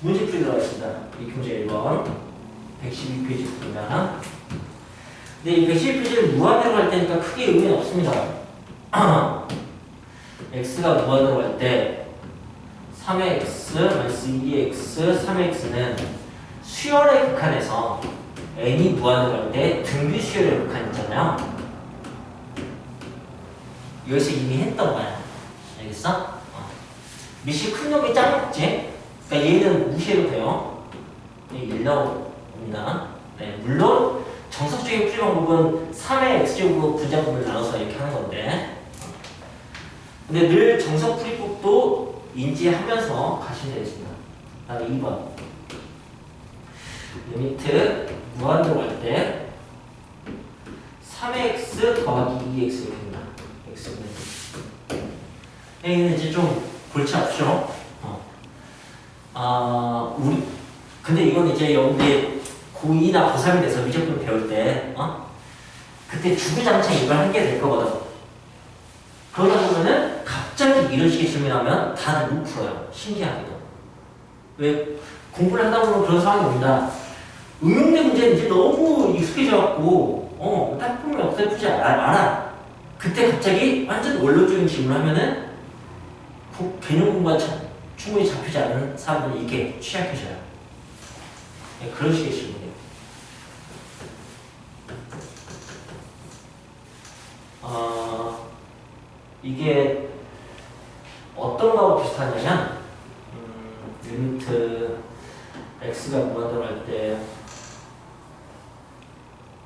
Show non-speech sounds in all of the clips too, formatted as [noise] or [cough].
문제풀이 들어가겠습니다. 이 문제 1번 112페이지 보면 근데 이 112페이지를 무한대로 할 때니까 크게 의미는 없습니다. [clears throat] x가 무한대로 할때 3x 마이너스 2x 3x는 수열의 극한에서 n이 무한대로 할때 등비 수열의 극한 있잖아요. 여기서 이미 했던 거야. 알겠어? 어. 미시 큰 놈이 짱 먹지? 그러니까 얘는 무시해도 돼요. 1 나옵니다. 네, 물론 정석적인 풀이 방법은 3의 x제곱 분자분을 나눠서 이렇게 하는 건데 근데 늘 정석 풀이법도 인지하면서 가시면 되겠습니다. 다음 2번 리미트 무한대로 갈때 3x 더하기 2x 이렇게 됩니다. x는 얘는 이제 좀 골치 아프죠? 어. 아, 우리 근데 이건 이제 여러분들이 고2나 고3이 돼서 미적분 배울 때 어? 그때 주구장창 이걸 하게 될 거거든. 그러다 보면은 갑자기 이런 식의 질문하면 다들 못 풀어요. 신기하게도. 왜 공부를 하다 보면 그런 상황이 옵니다. 응용된 문제는 이제 너무 익숙해져갖고 어, 딱 보면 알- 알아. 그때 갑자기 완전 원론적인 질문을 하면은 그 개념 공부가 참- 충분히 잡히지 않은 사람들은 이게 취약해져요. 네, 그런 식의 질문이에요. 어, 이게 어떤 거하고 비슷하냐면 음, 리미트 x가 무한대로 할 때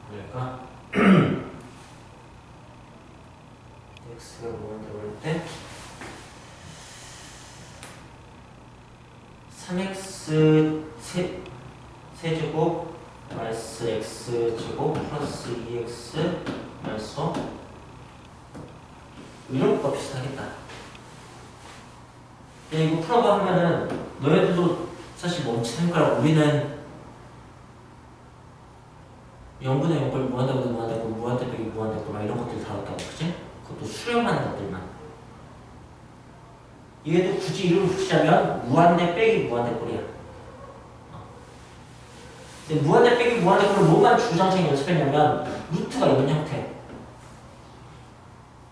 뭐랄까 [clears throat] x가 무한대로 할때 3x 세, 세제곱 마이너스 x제곱 플러스 2x 마이너스 이런 것과 비슷하겠다. 야, 이거 풀어봐 하면은 너희들도 사실 멈추는 거라 우리는 0분의 0걸 무한대고 무한대고 무한대 빼기 무한대고 막 이런 것들 다뤘다고 그치? 그것도 수렴하는 것들만 얘도 굳이 이름을 붙이자면 무한대 빼기 무한대 꼴이야. 어. 근데 무한대 빼기 무한대 꼴을 뭐만 주장창 연습했냐면 루트가 있는 형태.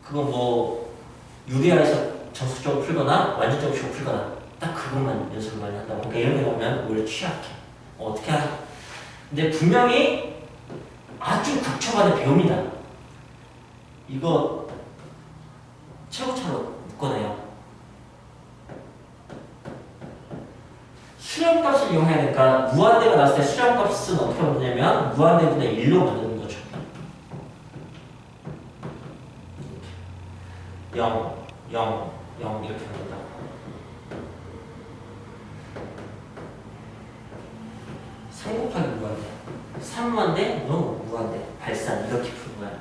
그거 뭐 유리아에서 정석적으로 풀거나 완전적으로 풀거나 딱 그것만 연습을 많이 한다고. 그러니까 이런 데 보면 오히려 취약해. 어, 어떻게 하지? 근데 분명히 아주 극초반의 배움이다. 이거 최고차로 묶어내요 수렴값을 이용해야 되니까 무한대가 나왔을 때 수렴값은 어떻게 만드냐면 무한대분의 1로 만드는 거죠. 0, 0, 0 이렇게 3 곱하기 무한대. 3 무한대, 너 무한대. 발산 이렇게 푸는 거야.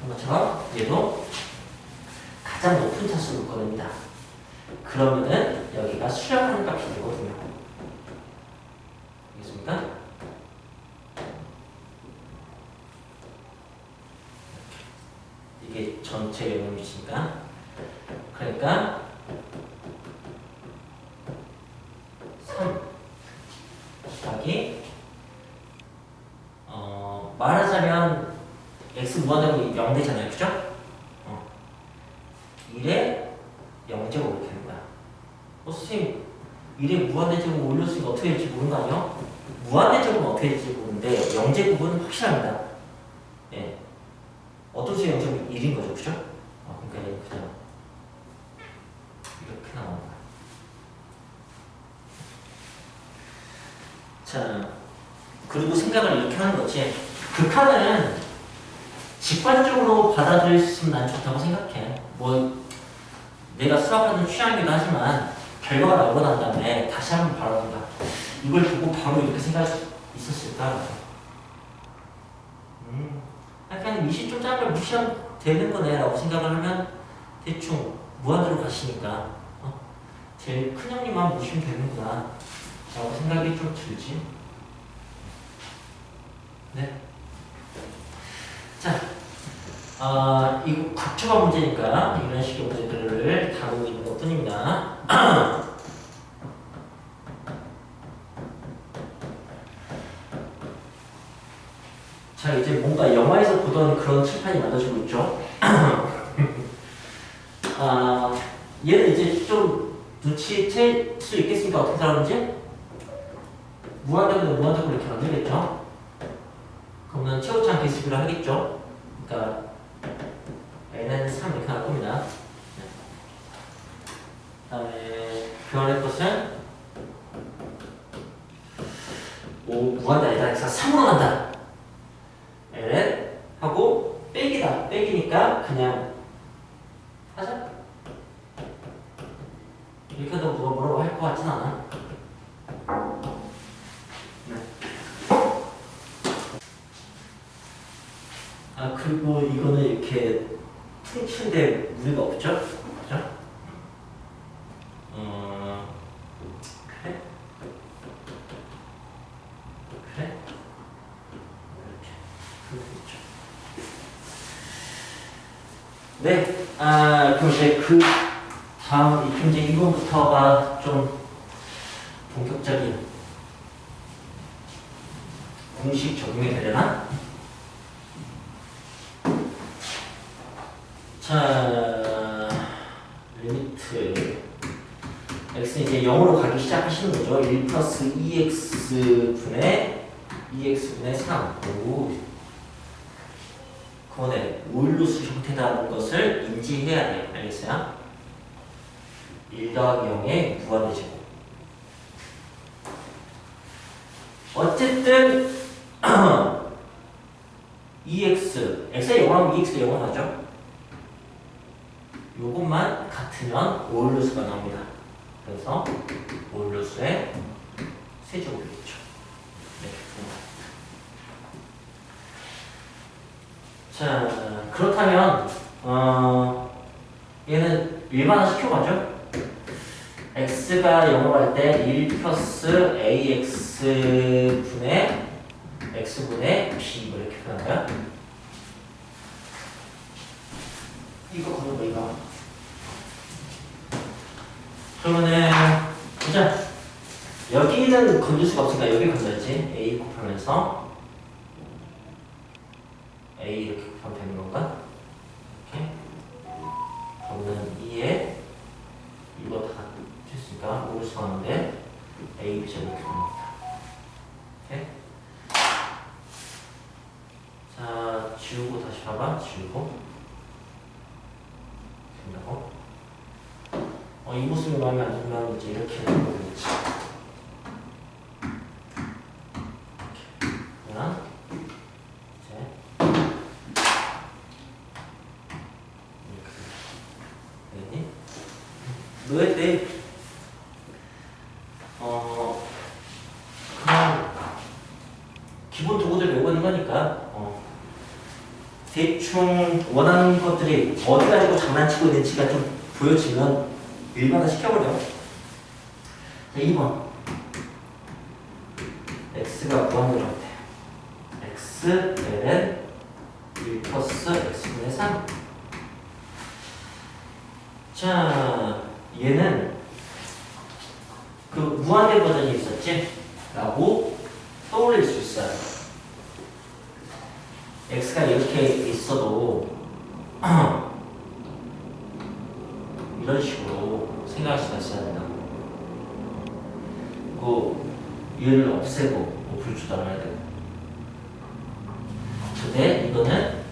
그런 것처럼 얘도 가장 높은 차수를 묶어냅니다. 그러면은 여기가 수렴하는 값이 되거든요 알겠습니까? 이게 전체 영역이니까 그러니까 3 곱하기 어, 말하자면 x 무한대로 0 되잖아요 그죠? 어. 1에 0제곱 이렇게 하는 거야 어 선생님 1에 무한대제곱 올렸으니까 어떻게 될지 아니야? 무한대제곱은 어떻게 될지 모르는데 0제곱은 확실합니다 예. 어떤 수의 0제곱이 1인 거죠 그죠? 어, 그러니까 얘는 그냥 이렇게 나오는 거야 자, 그리고 생각을 이렇게 하는 거지. 극한은 직관적으로 받아들일 수 있으면 난 좋다고 생각해. 뭐, 내가 수학하는 취향이기도 하지만, 결과가 나오고 난 다음에 다시 한번 바라본다. 이걸 보고 바로 이렇게 생각할 수 있었을까? 음, 약간 좀 짧게 무시하면 되는 거네 라고 생각을 하면 대충 무한으로 가시니까 어? 제일 큰 형님만 모시면 되는구나 라고 생각이 좀 들지. 네. 자, 아, 이거 각초가 문제니까 이런 식의 문제들을 다루고 있는 것 뿐입니다. [clears throat] 자 이제 뭔가 영화에서 보던 그런 칠판이 만들어지고 있죠. [laughs] 아 얘는 이제 좀 눈치챌 수 있겠습니까? 어떻게 살았는지? 무한대로 무한대로 이렇게 만들겠죠. 그러면 채우지 않게 수비를 하겠죠. 그러니까 n은 3 이렇게 나올 겁니다. 네. 그다음에 교환할 것은 5 무한대 아니다. 그래서 3으로 간다. Ln 하고 빼기다. 빼기니까 그냥 하자. 이렇게 해도 누가 뭐라고 할 것 같진 않아. 네. 아 그리고 이거는 이렇게 퉁치는데 무리가 없죠? 그죠? 어 그래? 그래? 이렇게 그렇죠. 네, 아 그 다음 이 이제 이번부터가 좀 본격적인 공식 적용이 되려나? 자, 리미트 x는 이제 0으로 가기 시작하시는 거죠. 1 플러스 2x 분의 2x분의 3. 오. 그거네. 오일루스 형태라는 것을 인지해야 돼요. 알겠어요? 1 더하기 0의 무한의 제곱. 어쨌든 [clears throat] 2x, x가 0하면 2x가 0을 하죠. 요것만 같으면 오일루스가 나옵니다. 그래서 오일루스의 세제곱이겠죠. 이렇게 푸는 거예요. 자, 그렇다면 어, 얘는 일반화 시켜가죠. x가 0으로 갈때1 플러스 ax 분의 x분의 b 뭐 이렇게 표현할까요? 이거 건너 이거 그러면은 보자 여기는 건질 수가 없으니까 여기 건져야지 a 곱하면서 a 이렇게 곱하면 되는 건가? 이렇게? 그러면 2에 이거 다 됐으니까 5를 수하는데? A, b 제곱 이렇게 됩니다. 오케이? 자 지우고 다시 봐봐. 지우고. 된다고? 어, 이 모습이 마음에 안 들면 이제 이렇게 이렇게 그러면 이제 이렇게 되니 너의 때 어, 그냥 기본 도구들 외우는 거니까 어, 대충 원하는 것들이 어디 가지고 있는지가 좀 보여지면 일반화 시켜버려. 자, 2번. x가 무한대로 돼. x ln 1 플러스 x분의 3. 자, 얘는 그 무한대 버전이 있었지? 라고 떠올릴 수 있어요. x가 이렇게 있어도 이런 식으로 생각할 수가 있어야 된다. 그 얘를 없애고 뭐 불주단을 해야 되고. 근데 이거는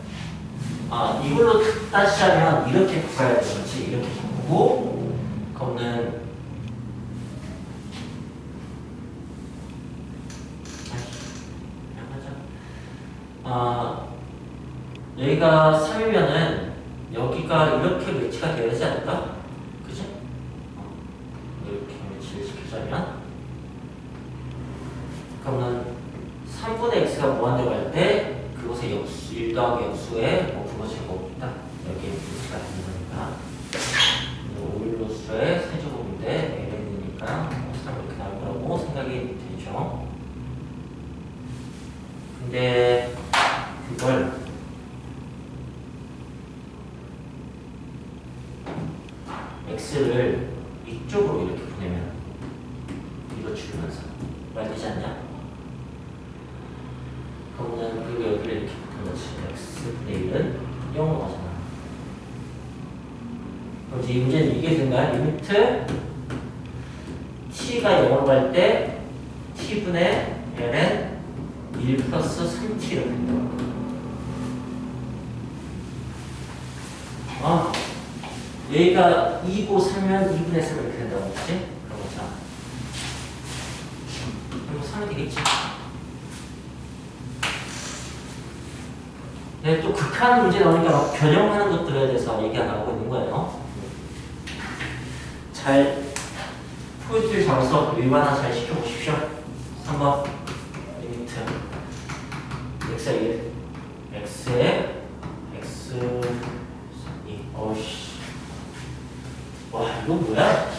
아 이걸로 따지자면 이렇게 되는 거지. 이렇게 바꾸고 그러면 아 여기가 3이면은 여기가 이렇게 되어야 되지 않을까? 근데 그걸 x를 이쪽으로 이렇게 보내면 이거 줄이면서 말되지 않냐? 그러면 그리고 여기를 이렇게 그렇지. x분의 1은 0으로 가잖아. 그럼 이제 이 문제는 이게 된거야 리미트 t가 0으로 갈 때 t분의 ln 1 플러스 3t로 된다. 어, 여기가 2고 3면 2분의 3 이렇게 된다고 했지? 그럼 자, 그럼 3이 되겠지? 네, 또 극한 문제 나오니까 막 변형하는 것들에 대해서 얘기 안 하고 있는 거예요. 잘 포인트를 잡아서 일반화 잘 시켜보십시오. 3번 리미트 x의 1 x의 x 2 어우씨 와 이거 뭐야?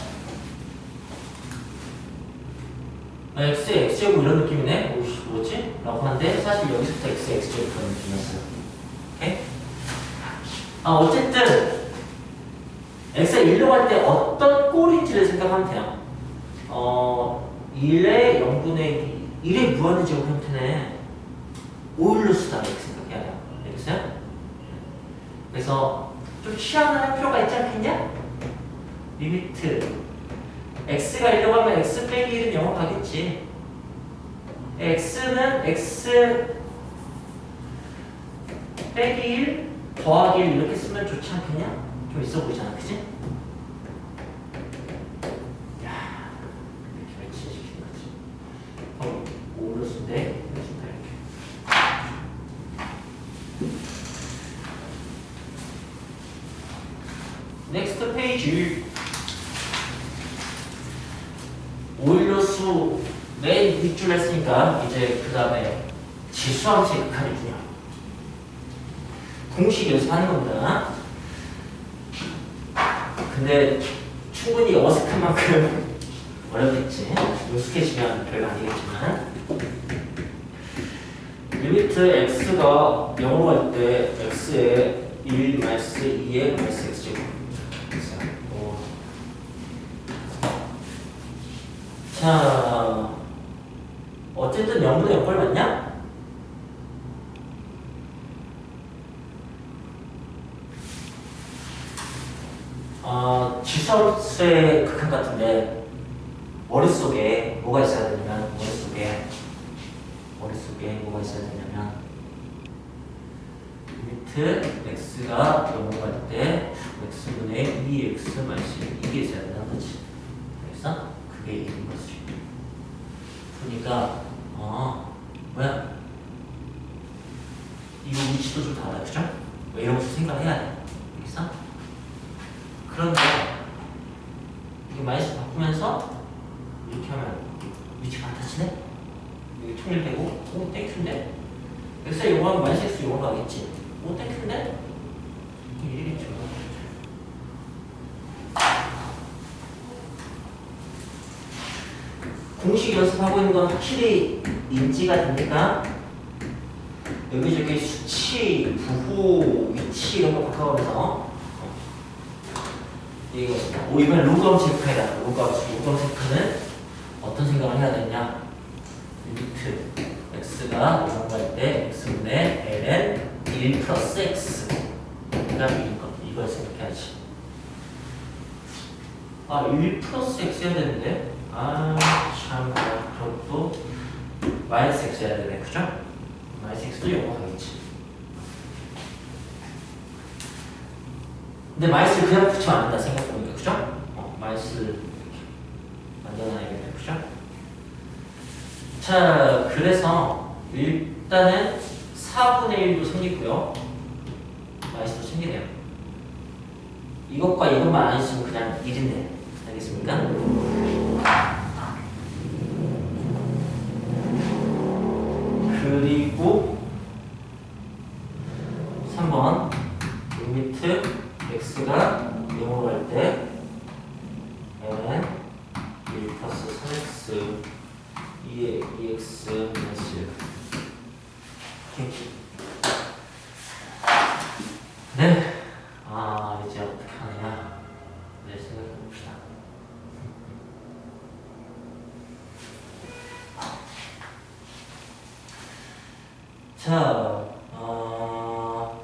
아, x의 x제곱 이런 느낌이네? 오씨 뭐지? 라고 하는데 사실 여기서부터 x의 x제곱 그런 느낌이었어요 오케이? 아 어쨌든 x의 1로 갈 때 어떤 꼴인지를 생각하면 돼요 어 1의 0분의 1의 무한의 제곱 형태네 오일로 쓰다 이렇게 생각해야 돼요 알겠어요? 그래서 좀 취향을 할 필요가 있지 않겠냐? 리미트. X가 1로 가면 x 빼기 1은 0으로 가겠지. X는 x 빼기 1 더하기 1 이렇게 쓰면 좋지 않겠냐? 좀 있어 보이잖아 그지? 야 이렇게 매치시키는 거지. 이렇게 쓴다 이렇게. 넥스트 페이지 오일로수 맨 했으니까 이제 그 다음에 지수함수의 극한이군요 공식 연습하는 겁니다. 근데 충분히 어색한 만큼 [laughs] 어렵겠지? 익숙해지면 별거 아니겠지만. 리미트 x가 0으로 갈때 x의 1 마이너스 2의 마이너스 x제곱 오. 자 0분의 0꼴 맞냐? 어, 지수의 극한 같은데 머릿속에 뭐가 있어야 되냐면 머릿속에 머릿속에 뭐가 있어야 되냐면 리미트 x가 0으로 갈 때 x분의 2x 마이너스 이게 있어야 되는 거지 그래서 그게 있는 거지 그러니까 어 뭐야 위치도 좀 달라 그죠? 뭐 이런 것도 생각해야 돼 알겠어? 그런데 이게 마이너스 바꾸면서 이렇게 하면 위치가 같아지네? 여기 통일되고 오 땡큐인데? 0 하면 마이너스 x 0으로 가겠지 오 땡큐인데? 이리겠죠 공식 연습하고 있는 건 확실히 인지가 됩니까? 여기 저기 수치, 부호, 위치 이런 거 바꿔가면서 이거 오 이번에 로그아웃 체크해라. 로그아웃 로그아웃 체크는 어떤 생각을 해야 되냐? 리미트 x가 0 갈때 x분의 ln 1 플러스 x. 그다음 이거 이걸 생각해야지. 아 1 플러스 x 해야 되는데? 아 참 그것도 마이너스 x 해야 되네. 그죠? X도 0로 가겠지 근데 마이스를 그냥 붙이면 안 된다 생각해보니까 그죠? 어, 마이스 만들어놔야겠네 그죠? 자 그래서 일단은 4분의 1도 생기고요 마이스도 생기네요 이것과 이것만 안 있으면 그냥 1인데 알겠습니까? 그리고 3번 리미트 x가 0으로 갈 때 ln 1 플러스 3x 2의 2x 마이너스 네. 아 이제 어떻게 하느냐 네 생각해 봅시다 자 어,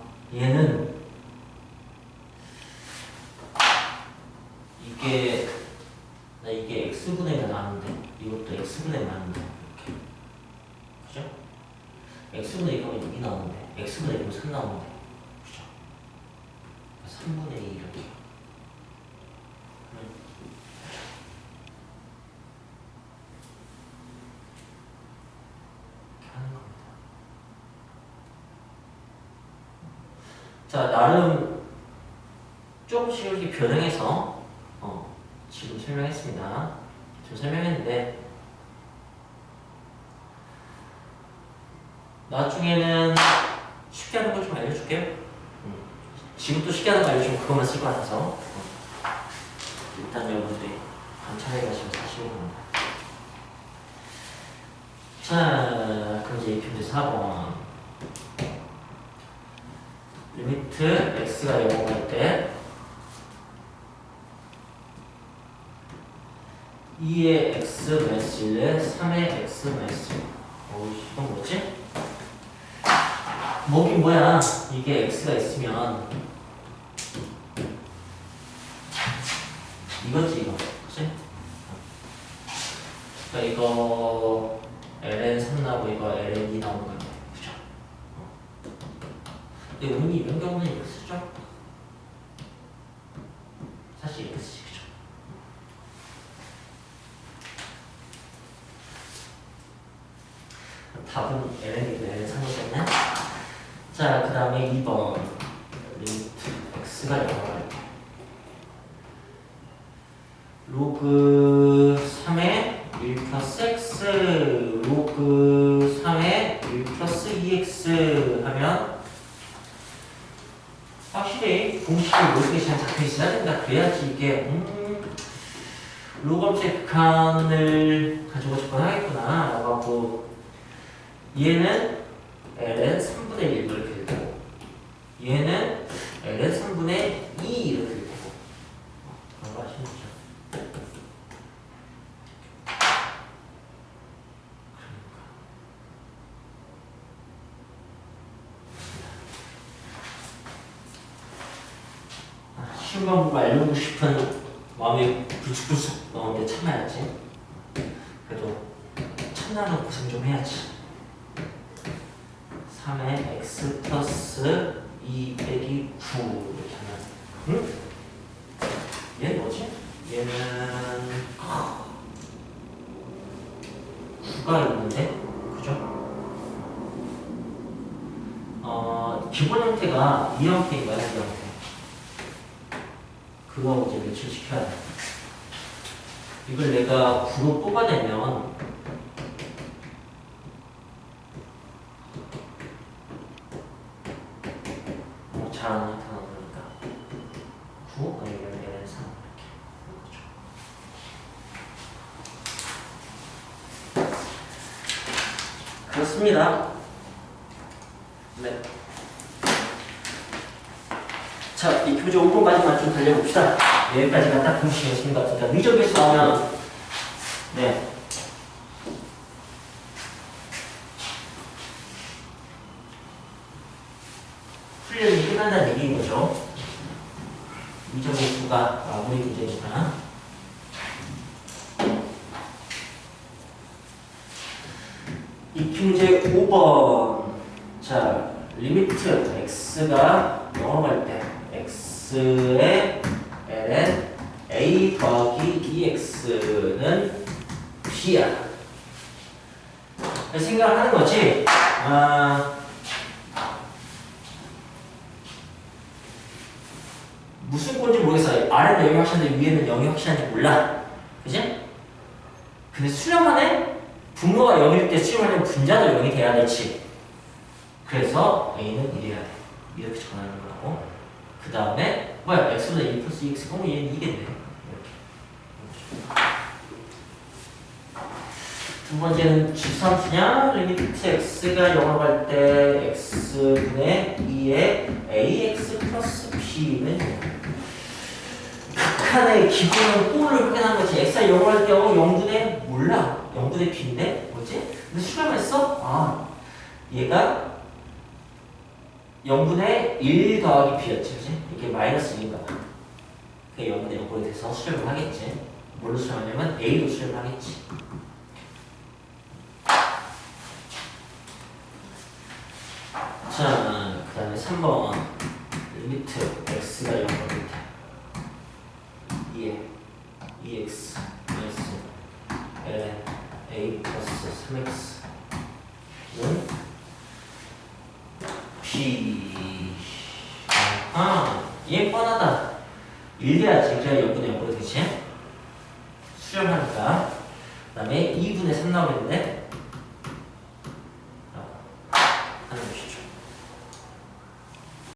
많은데 이것도 x분의 많은데 이렇게 그죠? x분의 1 하면 6이 나오는데 x분의 1이면 3 나오는데 그죠? 3분의 2 이렇게 그러면 이렇게 하는 겁니다. 자 나름 조금씩 이렇게 변형해서 어, 지금 설명했습니다. 지금 설명했는데 나중에는 쉽게 하는 걸 좀 알려줄게요. 음. 지금도 쉽게 하는 거 알려주면 그것만 쓸 것 같아서 어. 일단 여러분들이 관찰해 가시고 사시는 겁니다. 자, 그럼 이제 문제 4번 리미트 x가 0을 할때 2의 x 마이너스 1에 3의 x 마이너스 1 어우 이건 뭐지? 뭐긴 뭐야 이게 x가 있으면 이거지 이거 그치? 그러니까 이거 ln 3 나오고 이거 ln 2 나오는. 근데 운이 이런 경우는 쓰죠? 사실 그죠? 답은 ln이고 ln 3이겠네. 자, 그 다음에 2번 리미트 x가 0을 로그 3의 1 플러스 x 로그 3의 1 플러스 2x 하면 확실히 공식이 잡혀 있어야 된다. 그래야지 이게 음, 극한을 가지고 접근 하겠구나 라고 하고 얘는 ln 3분의 1 이렇게 되고 얘는 ln 3분의 2 이렇게 되고 어, 그런 거 아시겠죠? 아, 쉬운 방법 알려고 싶은 마음이 불쑥불쑥 나오는데 참아야지 그래도 참나는 고생 좀 해야지 3의 x 플러스 2 빼기 9 이렇게 하면 응? 얘 뭐지? 얘는 9가 있는데 그죠? 어 기본 형태가 이 형태인가요? 이 형태 그거 이제 매출시켜야 돼 이걸 내가 9로 뽑아내면 뭐 잘하는 형태 나오니까 9 아니면 얘는 3 이렇게 그렇습니다. 네. 자, 이 교재 5분까지만 좀 달려봅시다. 여기까지가 딱 공식이었습니다. 같으니까 미적에서 나오면 네. 훈련이 끝난다는 얘기인 거죠. 미적의 수가 마무리 문제니까. 이문제 5번 자 리미트 x가 0으로 갈 때 x의 ln a 더하기 2x는 b야 생각을 하는 거지 아, 무슨 꼴인지 모르겠어 아래는 0이 확실한데 위에는 0이 확실한지 몰라 그지? 근데 수렴하네 분모가 0일 때 수렴하려면 분자도 0이 돼야 되지. 그래서 A는 이래야 돼. 이렇게 전하는 거라고. 그 다음에 뭐야? X보다 2 플러스 2X 그러면 얘는 2겠네. 이렇게. 두 번째는 집산수냐? 리미트 X가 0으로 갈 때 X분의 2의 AX 플러스 B는 극한의 기본은 꼴을 확인한 거지. X가 0으로 할 경우 0분의 몰라. 0분의 B인데? 뭐지? 근데 수렴했어? 아, 얘가 0분의 1 더하기 B였지, 그지? 이게 마이너스 1인가 봐. 그게 0분의 0꼴이 돼서 수렴을 하겠지. 뭘로 수렴하냐면 A로 수렴하겠지. 자, 그 다음에 3번 리미트 x가 0